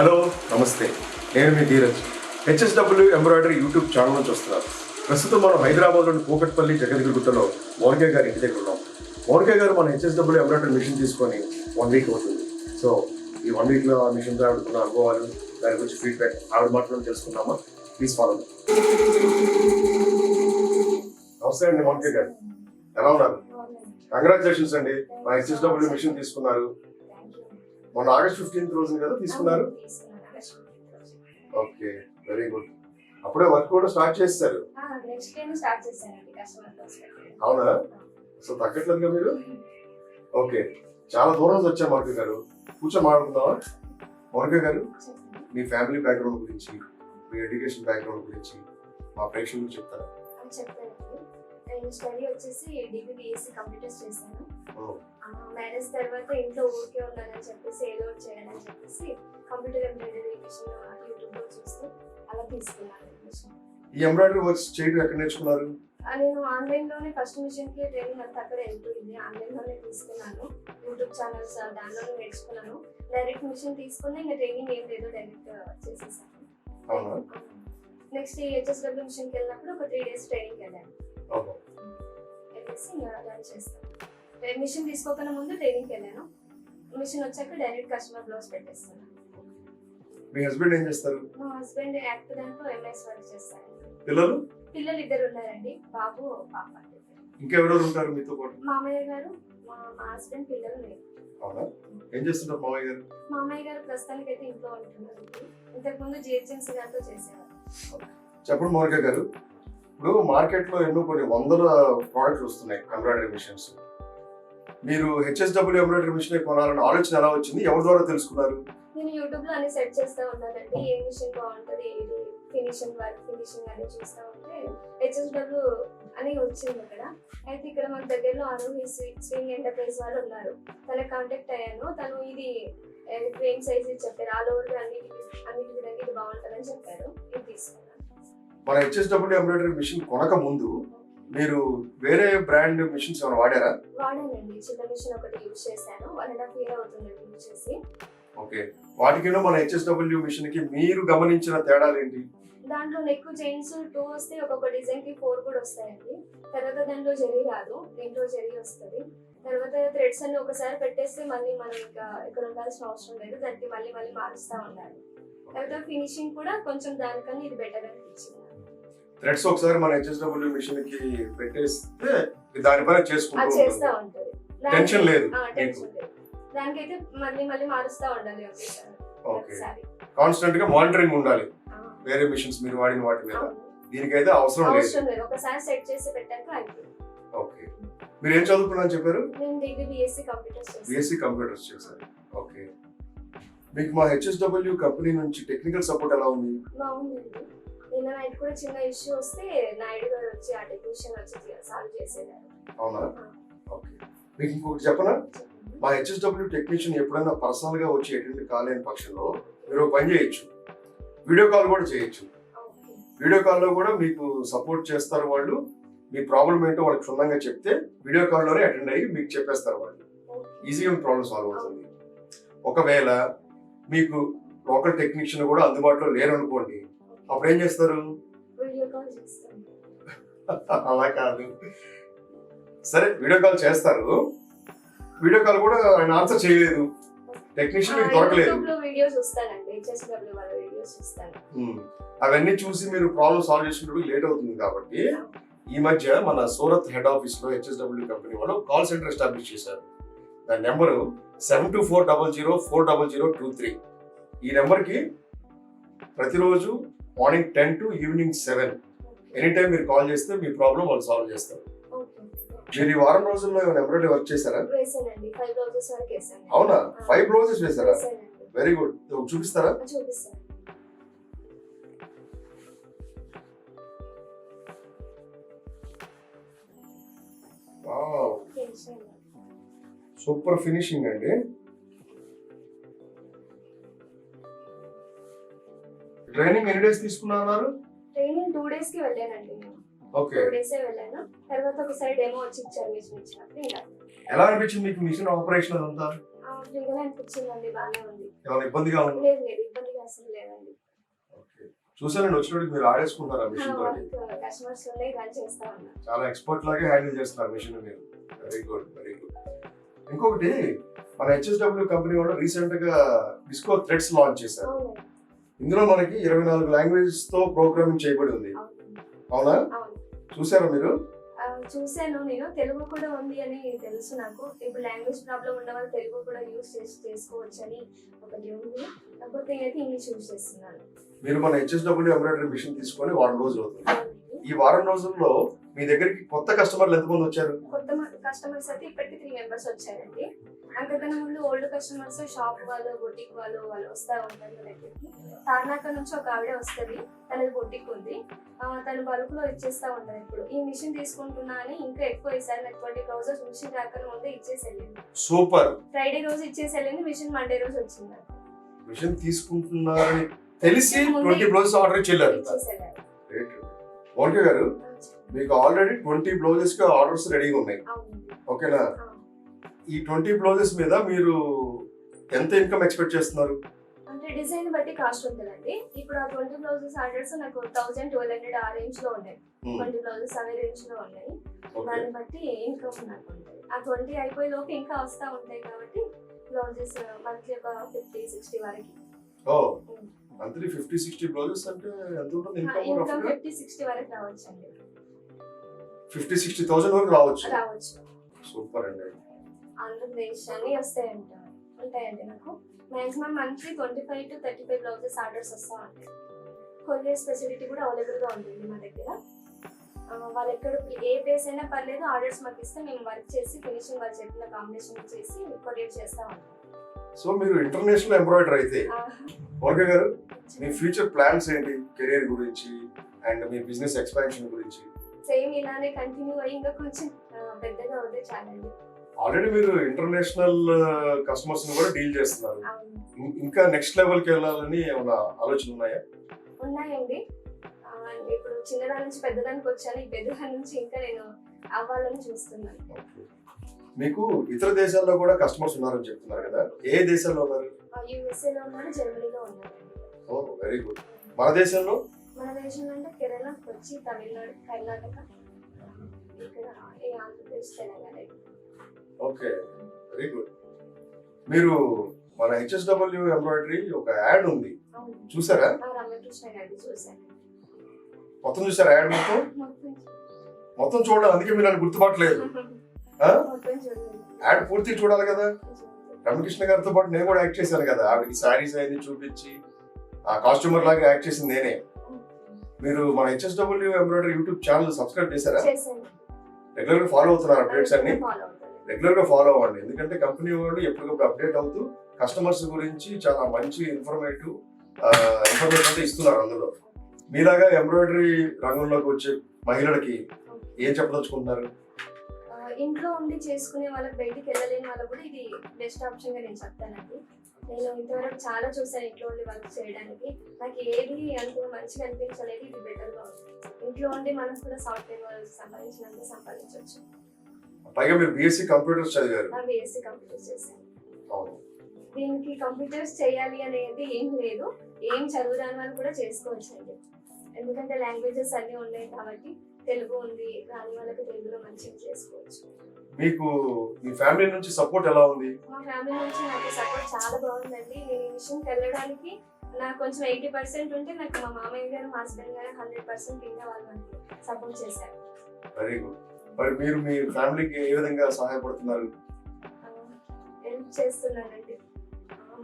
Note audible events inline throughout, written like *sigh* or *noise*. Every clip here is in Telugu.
హలో నమస్తే. నేను మీ Dheeraj. HSW embroidery YouTube channel నుంచి వస్తున్నాను. ప్రస్తుతం మనం హైదరాబాద్లోని కూకట్పల్లి జగద్గిరిగుట్టలో మోర్గే గారి ఇంటి దగ్గర ఉన్నాం. మోర్గే గారు మన హెచ్ఎస్డబ్ల్యూ ఎంబ్రాయిడరీ మిషన్ తీసుకొని వన్ వీక్ అవుతుంది. సో ఈ వన్ వీక్లో ఆ మిషన్తో ఆడుతున్న అనుభవాలు దాని గురించి ఫీడ్బ్యాక్ ఆవిడ మాత్రం తెలుసుకుందామా? ప్లీజ్ ఫాలో నమస్తే అండి మోర్గే గారు. ఎలా ఉన్నారు? కంగ్రాచులేషన్స్ అండి. మా హెచ్ఎస్డబ్ల్యూ మిషన్ తీసుకున్నారు. మొన్న ఆగస్ట్ ఫిఫ్టీన్త్ రోజున కదా తీసుకున్నారు? Okay very good. అప్పుడే వర్క్ కూడా స్టార్ట్ చేస్తారు. అవునా? సో తగ్గట్లేదుగా మీరు? ఓకే చాలా దూరం నుంచి వచ్చా మార్గ గారు. కూర్చో మాట్లాడుకుందామా? మార్గ గారు మీ ఫ్యామిలీ బ్యాక్గ్రౌండ్ గురించి మీ ఎడ్యుకేషన్ బ్యాక్గ్రౌండ్ గురించి మా ప్రేక్షకులకు చెప్తారా? నేను స్టడీ వచ్చేసి డిగ్రీ బిఎస్సీ కంప్యూటర్స్ చేశాను. మ్యారేజ్ తర్వాత ఇంట్లో ఊరికే ఉన్నానని చెప్పేసి ఏదో ఒకటి చేయాలని చెప్పేసి కంప్యూటర్ ఎంబ్రాయిడరీ మిషన్ యూట్యూబ్లో చూస్తూ అలా తీసుకున్నాను. ఈ ఎంబ్రాయిడరీ వర్క్స్ చేయడం ఎక్కడ నేర్చుకున్నారు? నేను ఆన్లైన్లోనే ఫస్ట్ మిషన్కి ట్రైనింగ్ అంతా అక్కడ వెళ్తుంది ఆన్లైన్లోనే తీసుకున్నాను. యూట్యూబ్ ఛానల్స్ దానిలోనే నేర్చుకున్నాను. డైరెక్ట్ మిషన్ తీసుకుని ఇంకా ట్రైనింగ్ ఏం లేదు డైరెక్ట్ చేసేసాను. నెక్స్ట్ హెచ్ఎస్డబ్ల్యూ మిషన్కి వెళ్ళినప్పుడు ఒక త్రీ డేస్ ట్రైనింగ్ వెళ్ళాను. వెళ్ళేసి చేస్తాను మిషన్ తీసుకోకనే ముందు ట్రైనింగ్కి వెళ్ళాను. మిషన్ వచ్చాక డైరెక్ట్ కస్టమర్ బ్లౌజ్ పెట్టేస్తాను మీ హస్బెండ్ ఏం చేస్తారు? మా హస్బెండ్ యాక్ట్ దాంట్లో ఎంఎస్ వర్క్ చేస్తారు. పిల్లలు? పిల్లలు ఇద్దరు ఉన్నారండి. బాబు పాప ఇంకెవరెవరు ఉంటారు మీతో పాటు? మామయ్య గారు మా మా హస్బెండ్ పిల్లలు నేను అవునా? ఏం చేస్తుంటారు మామయ్య గారు? మామయ్య గారు ప్రస్తుతానికి అయితే ఇంట్లో ఉంటున్నారు. ఇంతకుముందు జిహెచ్ఎంసీ గారితో చేసేవారు. చెప్పండి మౌనిక గారు. ఇప్పుడు మార్కెట్లో ఎన్నో కొన్ని వందల ప్రోడక్ట్స్ వస్తున్నాయి ఎంబ్రాయిడరీ మిషన్స్ మీరు హెచ్ఎస్డబ్ల్యూ ఎంబ్రాయిడరీ మిషన్ కొనాలన్న ఆలోచన ఎలా వచ్చింది? ఎవరి ద్వారా తెలుసుకున్నారు? నేను యూట్యూబ్లో అన్ని సెర్చ్ చేస్తా ఉన్నానండి ఏ మిషన్ బాగుంటుంది ఏది ఫినిషింగ్ వర్క్ ఫినిషింగ్ అని చూస్తా ఉంటే హెచ్ఎస్డబ్ల్యూ అని వచ్చింది అక్కడ. అయితే ఇక్కడ మన దగ్గరలో ఆరోగ్య స్వింగ్ ఎంటర్ప్రైజ్ వాళ్ళు ఉన్నారు. తన కాంటాక్ట్ అయ్యాను. తను ఇది ఫ్రేమ్ సైజ్ చెప్పారు. ఆల్ ఓవర్ అన్నిటికి అన్నిటి విధంగా ఇది బాగుంటుందని చెప్పారు. ఇది తీసుకున్నాను. మన హెచ్ఎస్డబ్ల్యూ ఎంబ్రాయిడరీ మిషన్ కొనక ముందు మీరు వేరే బ్రాండ్ మిషన్స్ ఏమైనా వాడారా? వాడానండి. చిన్న మిషన్ ఒకటి యూజ్ చేశాను. వన్ అండ్ హాఫ్ ఇయర్ అవుతుంది యూజ్ చేసి. ఓకే. వాటికినో మన హెచ్ఎస్డబ్ల్యూ మిషన్కి మీరు గమనించిన తేడాలు ఏంటి? దాంట్లో నెక్ చైన్స్ టూ వస్తే ఒక్కొక్క డిజైన్కి ఫోర్ కూడా వస్తాయండి. తర్వాత దాంట్లో జరీ రాదు. దీంట్లో జరీ వస్తుంది. తర్వాత థ్రెడ్స్ అన్ని ఒకసారి పెట్టేస్తే మళ్ళీ మనం ఇంకా ఇక్కడ ఉండాల్సిన అవసరం లేదు. దానికి మళ్ళీ మళ్ళీ మారుస్తూ ఉండాలి. తర్వాత ఫినిషింగ్ కూడా కొంచెం దానికన్నా ఇది బెటర్ అనిపించింది. థ్రెడ్స్ ఒకసారి మన హెచ్ఎస్డబ్ల్యూ మిషన్కి పెట్టేస్తే దానిపైన అది చేసుకుంటూ చేస్తూ ఉంటుంది. ఉంటుంది. Tension లేదు టెన్షన్ లేదు. దానికైతే మళ్ళీ మళ్ళీ మారుస్తూ ఉండాలి ఒకేసారి ఓకే. కాన్స్టెంట్గా మానిటరింగ్ ఉండాలి. ఆ, వేరే మిషన్స్ మీరు వాడిన వాటి మీద. అవును. దీనికైతే అవసరం లేదు. అవసరం లేదు. ఒకసారి సెట్ చేసి పెట్టాక అయిపోయింది. ఓకే. మీరు ఏం చదువుకున్నారని చెప్పారు? నేను డిగ్రీ బిఎస్సీ కంప్యూటర్స్ చేస్తాను బీఎస్సీ కంప్యూటర్స్ చేశారు. ఓకే. మీకు మా హెచ్ఎస్డబ్ల్యూ కంపెనీ నుంచి టెక్నికల్ సపోర్ట్ ఎలా ఉంది? బాగుందండి నిన్న నైట్ కూడా చిన్న ఇష్యూ వస్తే నాయుడు గారు వచ్చి ఆ టెక్నీషియన్ వచ్చి సాల్వ్ చేసేదారు. అవునా? ఓకే. మీకు ఇంకొకటి చెప్పనా? మా హెచ్ఎస్డబ్ల్యూ టెక్నీషియన్ ఎప్పుడైనా పర్సనల్గా వచ్చి అటెండ్ కాలేని పక్షంలో మీరు పని చేయొచ్చు. వీడియో కాల్ కూడా చేయొచ్చు. వీడియో కాల్లో కూడా మీకు సపోర్ట్ చేస్తారు వాళ్ళు. మీ ప్రాబ్లం ఏంటో వాళ్ళకి క్షుణ్ణంగా చెప్తే వీడియో కాల్లోనే అటెండ్ అయ్యి మీకు చెప్పేస్తారు వాళ్ళు. ఈజీగా మీ ప్రాబ్లం సాల్వ్ అవుతుంది. ఒకవేళ మీకు లోకల్ టెక్నీషియన్ కూడా అందుబాటులో లేరు అనుకోండి అప్పుడు ఏం చేస్తారు. అలా కాదు. సరే వీడియో కాల్ చేస్తారు. వీడియో కాల్ కూడా ఆయన ఆన్సర్ చేయలేదు. టెక్నీషియన్ మీకు దొరకలేదు. అవన్నీ చూసి మీరు ప్రాబ్లం సాల్వ్ చేసుకుంటే లేట్ అవుతుంది కాబట్టి ఈ మధ్య మన సూరత్ హెడ్ ఆఫీస్లో హెచ్ఎస్డబ్ల్యూ కంపెనీ వాళ్ళు కాల్ సెంటర్ ఎస్టాబ్లిష్ చేశారు. దాని number seven two four double zero four double zero two three. ఈ నెంబర్కి ప్రతిరోజు morning ten to evening seven. Any time మీరు కాల్ చేస్తే మీ ప్రాబ్లం వాళ్ళు సాల్వ్ చేస్తారు. మీరు ఈ వారం రోజుల్లో ఏమైనా ఎంబ్రాయిడరీ వర్క్ చేశారా? అవునా? ఫైవ్ బ్లౌజెస్ వేశారా? వెరీ గుడ్ చూపిస్తారా? సూపర్ ఫినిషింగ్ అండి. ట్రైనింగ్ ఎన్ని డేస్ తీసుకున్నారు ట్రైనింగ్ టూ డేస్కి వెళ్ళానండి ఓకే టూ డేసే వెళ్ళాను. తర్వాత ఒకసారి డెమో వచ్చి ఇచ్చారు మిషన్ ఇచ్చినప్పుడు ఇంకా. ఎలా అనిపించింది మీకు మిషన్ ఆపరేషన్ అదంతా? ఆ, ఫ్రీగానే అనిపించిందండి బాగానే ఉంది. ఏమైనా ఇబ్బందిగా ఉంది? లేదు లేదు ఇబ్బందిగా అసలు లేదండి. ఓకే చూసానండి వచ్చినప్పుడు మీరు ఆడేసుకుంటారు ఆ మిషన్ తోటి. కస్టమర్స్ చాలా ఎక్స్పర్ట్ లాగే హ్యాండిల్ చేస్తున్నారు మిషన్ మీరు. వెరీ గుడ్ వెరీ గుడ్ ఇంకొకటి మన హెచ్ఎస్డబ్ల్యూ కంపెనీ వాళ్ళు రీసెంట్గా డిస్కో థ్రెడ్స్ లాంచ్ చేశారు. ఇందులో మనకి ఇరవై నాలుగు లాంగ్వేజెస్తో ప్రోగ్రామింగ్ చేయబడి ఉంది అవునా? చూసారా మీరు? ఆ, చూశాను. నేను తెలుగు కూడా ఉంది అని తెలుసు నాకు. ఇప్పుడు లాంగ్వేజ్ ప్రాబ్లం ఉన్న వాళ్ళు తెలుగు కూడా యూస్ చేసి చేసుకోవచ్చు అని ఒకటి ఉంది. కాకపోతే నేనైతే ఇంగ్లీష్ యూస్ చేస్తున్నాను. మీరు మన హెచ్ఎస్డబ్ల్యూ ఎంబ్రాయిడరీ మిషన్ తీసుకొని వారం రోజులు అవుతుంది. ఈ వారం రోజుల్లో మీ దగ్గరికి కొత్త కస్టమర్లు ఎంతమంది వచ్చారు? కొత్త కస్టమర్స్ అయితే ఇప్పటికి త్రీ మెంబర్స్ వచ్చారండి. అంతకన్నా ముందు ఓల్డ్ కస్టమర్స్ షాప్ వాళ్ళు బొటిక్ వాళ్ళు వాళ్ళు వస్తా ఉంటారు దగ్గరికి తార్నాక నుంచి ఒక ఆవిడ వస్తుంది. తనది బొటిక్ ఉంది. తను బల్క్లో ఇచ్చేస్తా ఉంటారు ఇప్పుడు. ఈ మిషన్ తీసుకుంటున్నా అని ఇంకా ఎక్కువ ఇస్తారు. నాకు ట్వంటీ బ్లౌజెస్ మిషన్ రాకనే ముందే ఇచ్చేసి వెళ్ళింది. సూపర్ ఫ్రైడే రోజు ఇచ్చేసి వెళ్ళింది. మిషన్ మండే రోజు వచ్చింది. మిషన్ తీసుకుంటున్నారని తెలిసి ట్వంటీ బ్లౌజెస్ ఆర్డర్ ఇచ్చేళ్ళారు మౌనిక గారు మీకు ఆల్రెడీ ట్వంటీ బ్లౌజెస్కి ఆర్డర్స్ రెడీగా ఉన్నాయి. ఓకేనా. ఈ ట్వంటీ బ్లౌజెస్ మీద మీరు ఎంత ఇన్కమ్ ఎక్స్పెక్ట్ చేస్తున్నారు? అంటే డిజైన్ బట్టి కాస్ట్ ఉంటుందండి. ఇప్పుడు ఆ ట్వంటీ బ్లౌజెస్ ఆర్డర్స్ నాకు థౌసండ్ ట్వెల్వ్ హండ్రెడ్ ఆ రేంజ్లో ఉన్నాయి. Hmm. ట్వంటీ బ్లౌజెస్ అవే రేంజ్లో ఉన్నాయి దాన్ని బట్టి ఇన్కమ్ నాకు ఆ ట్వంటీ అయిపోయే లోపు ఇంకా వస్తా ఉంటాయి కాబట్టి బ్లౌజెస్ మంత్లీ ఒక ఫిఫ్టీ సిక్స్టీ వరకు. ఓ మంత్లీ ఫిఫ్టీ సిక్స్టీ బ్లౌజెస్ అంటే ఎంత ఉంటుంది? ఇన్కమ్ ఇన్కమ్ ఫిఫ్టీ సిక్స్టీ వరకు రావచ్చు అండి ఫిఫ్టీ సిక్స్టీ థౌసండ్ వరకు రావచ్చు. రావచ్చు. సూపర్ అండి. ఆంధ్రప్రదేశ్ అన్ని వస్తాయంట. ఉంటాయండి నాకు. Maximum monthly twenty five to thirty five blouses orders వస్తూ ఉంటాయి కొరియర్ ఫెసిలిటీ కూడా అవైలబుల్గా ఉంటుంది మా దగ్గర. వాళ్ళు ఎక్కడ ఏ ప్లేస్ అయినా పర్లేదు ఆర్డర్స్ మాకు ఇస్తే మేము వర్క్ చేసి ఫినిషింగ్ వాళ్ళు చెప్పిన కాంబినేషన్ చేసి కొరియర్ చేస్తూ ఉంటాం. సో మీరు ఇంటర్నేషనల్ ఎంబ్రాయిడర్ అయితే మౌనిక గారు మీ ఫ్యూచర్ ప్లాన్స్ ఏంటి? కెరీర్ గురించి అండ్ మీ బిజినెస్ ఎక్స్పాన్షన్ గురించి. సేమ్ ఇలానే కంటిన్యూ అయ్యి ఇంకా కొంచెం పెద్దగా అవుతే చాలండి. ఆల్రెడీ మీరు ఇంటర్నేషనల్ కస్టమర్స్ని కూడా డీల్ చేస్తున్నారు. ఇంకా నెక్స్ట్ లెవెల్కి వెళ్ళాలని ఏమైనా ఆలోచన ఉన్నాయా? ఉన్నాయండి. ఇప్పుడు చిన్నదాని నుంచి పెద్దదానికి వచ్చాను. ఈ పెద్దదాని నుంచి ఇంకా నేను అవ్వాలని చూస్తున్నాను. మీకు ఇతర దేశాల్లో కూడా కస్టమర్స్ ఉన్నారని చెప్తున్నారు కదా. ఏ దేశాల్లో ఉన్నారు? యూఎస్ఏలో ఉన్నాను జర్మనీలో ఉన్నానండి ఓ వెరీ గుడ్. మన దేశంలో? మన దేశంలో అంటే కేరళ కొచ్చి తమిళనాడు కర్ణాటక ఇక్కడ Andhra Pradesh Telangana okay very good. మీరు మన హెచ్ఎస్డబ్ల్యూ ఎంబ్రాయిడరీ ఒక యాడ్ ఉంది. చూసారా? మొత్తం చూసారా యాడ్ మొత్తం? మొత్తం చూడాలి అందుకే మీరు నన్ను గుర్తుపట్టలేదు. *laughs* యాడ్ పూర్తి చూడాలి కదా? రమకృష్ణ గారితో పాటు నేను కూడా యాక్ట్ చేశాను కదా. ఆవిడకి శారీస్ అన్ని చూపించి ఆ కాస్ట్యూమర్ లాగా యాక్ట్ చేసింది నేనే. మీరు మన HSW embroidery YouTube channel subscribe చేశారా? రెగ్యులర్ ఫాలో అవుతున్నారు అప్డేట్స్ అన్ని? రెగ్యులర్గా రెగ్యులర్గా ఫాలో అవ్వండి. ఎందుకంటే కంపెనీ వాళ్ళు ఎప్పటికప్పుడు అప్డేట్ అవుతూ కస్టమర్స్ గురించి చాలా మంచి ఇన్ఫర్మేటివ్ ఇన్ఫర్మేషన్ ఇస్తున్నారు అందులో. మీలాగా ఎంబ్రాయిడరీ రంగంలోకి వచ్చే మహిళలకి ఏం చెప్పదలుచుకుంటున్నారు? ఇంట్లో ఉండి చేసుకునే వాళ్ళకి బయటికి వెళ్ళలేని వాళ్ళకి కూడా ఇది బెస్ట్ ఆప్షన్గా నేను చెప్తానండి. నేను ఇంతవరకు చాలా చూసాను ఇంట్లో ఉండి వర్క్ చేయడానికి. నాకు ఏది అంత మంచిగా అనిపించలేదు ఇది బెటర్గా ఉంది. ఇంట్లో ఉండి మనం కూడా సాఫ్ట్వేర్ వాళ్ళు సంపాదించినంత సంపాదించవచ్చు. పైగా మీరు బీఎస్సీ కంప్యూటర్స్ చదివారు. బీఎస్సీ కంప్యూటర్స్ చేశాను. దీనికి కంప్యూటర్స్ చేయాలి అనేది ఏం లేదు. ఏం చదువురాని వాళ్ళు కూడా చేసుకోవచ్చు అండి ఎందుకంటే లాంగ్వేజెస్ అన్నీ ఉన్నాయి కాబట్టి తెలుగు ఉంది రాని వాళ్ళకి తెలుగులో మంచిగా చేసుకోవచ్చు. మీకు మీ ఫ్యామిలీ నుంచి సపోర్ట్ ఎలా ఉంది? మా ఫ్యామిలీ నుంచి నాకు సపోర్ట్ చాలా బాగుందండి. నేను ఈ విషయంకి వెళ్ళడానికి నాకు కొంచెం ఎయిటీ పర్సెంట్ ఉంటే నాకు మా మామయ్య గారు మా హస్బెండ్ గారు హండ్రెడ్ పర్సెంట్ ఇంకా వాళ్ళు సపోర్ట్ చేశారు. వెరీ గుడ్ మరి మీరు మీ ఫ్యామిలీకి ఏ విధంగా సహాయపడుతున్నారు? హెల్ప్ చేస్తున్నానండి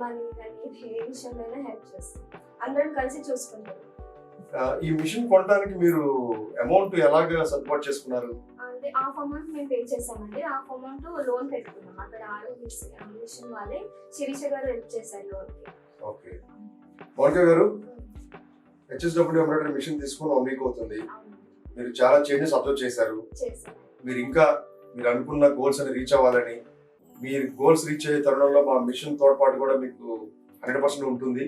మనీ కానీ ఏ విషయంలోనే హెల్ప్ చేస్తాను అందరం కలిసి చూసుకుంటాం. ఈ మిషన్ కొనడానికి మీరు అమౌంట్ ఎలాగ సర్దుబాటు చేసుకున్నారు? అంటే హాఫ్ అమౌంట్ మేము పే చేసామండి హాఫ్ అమౌంట్ లోన్ పెట్టుకున్నాం. అక్కడ ఆరోగ్య మిషన్ వాళ్ళే శిరీష గారు హెల్ప్ చేశారు లోన్కి ఓకే. మౌనిక గారు హెచ్ఎస్డబ్ల్యూ ఎంబ్రాయిడరీ మిషన్ తీసుకుని వన్ వీక్ అవుతుంది. మీరు చాలా చేంజెస్ అబ్జర్వ్ చేశారు. మీరు ఇంకా మీరు అనుకున్న గోల్స్ అని రీచ్ అవ్వాలని మీరు గోల్స్ రీచ్ అయ్యే తరుణంలో మా మిషన్ తోడ్పాటు కూడా మీకు హండ్రెడ్ పర్సెంట్ ఉంటుంది.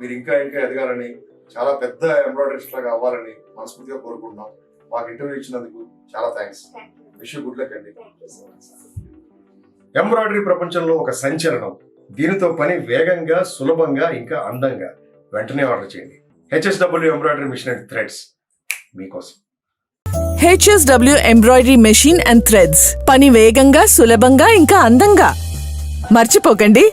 మీరు ఇంకా ఇంకా ఎదగాలని చాలా పెద్ద ఎంబ్రాయిడరీస్ లాగా అవ్వాలని మనస్ఫూర్తిగా కోరుకుంటున్నాం. మాకు ఇంటర్వ్యూ ఇచ్చినందుకు చాలా thanks thank you wish good luck అండి. ఎంబ్రాయిడరీ ప్రపంచంలో ఒక సంచలనం. దీనితో పని వేగంగా సులభంగా ఇంకా అందంగా. వెంటనే ఆర్డర్ చేయండి. HSW embroidery machine and threads మీకోసం. HSW embroidery machine and threads పని వేగంగా సులభంగా ఇంకా అందంగా. మర్చిపోకండి.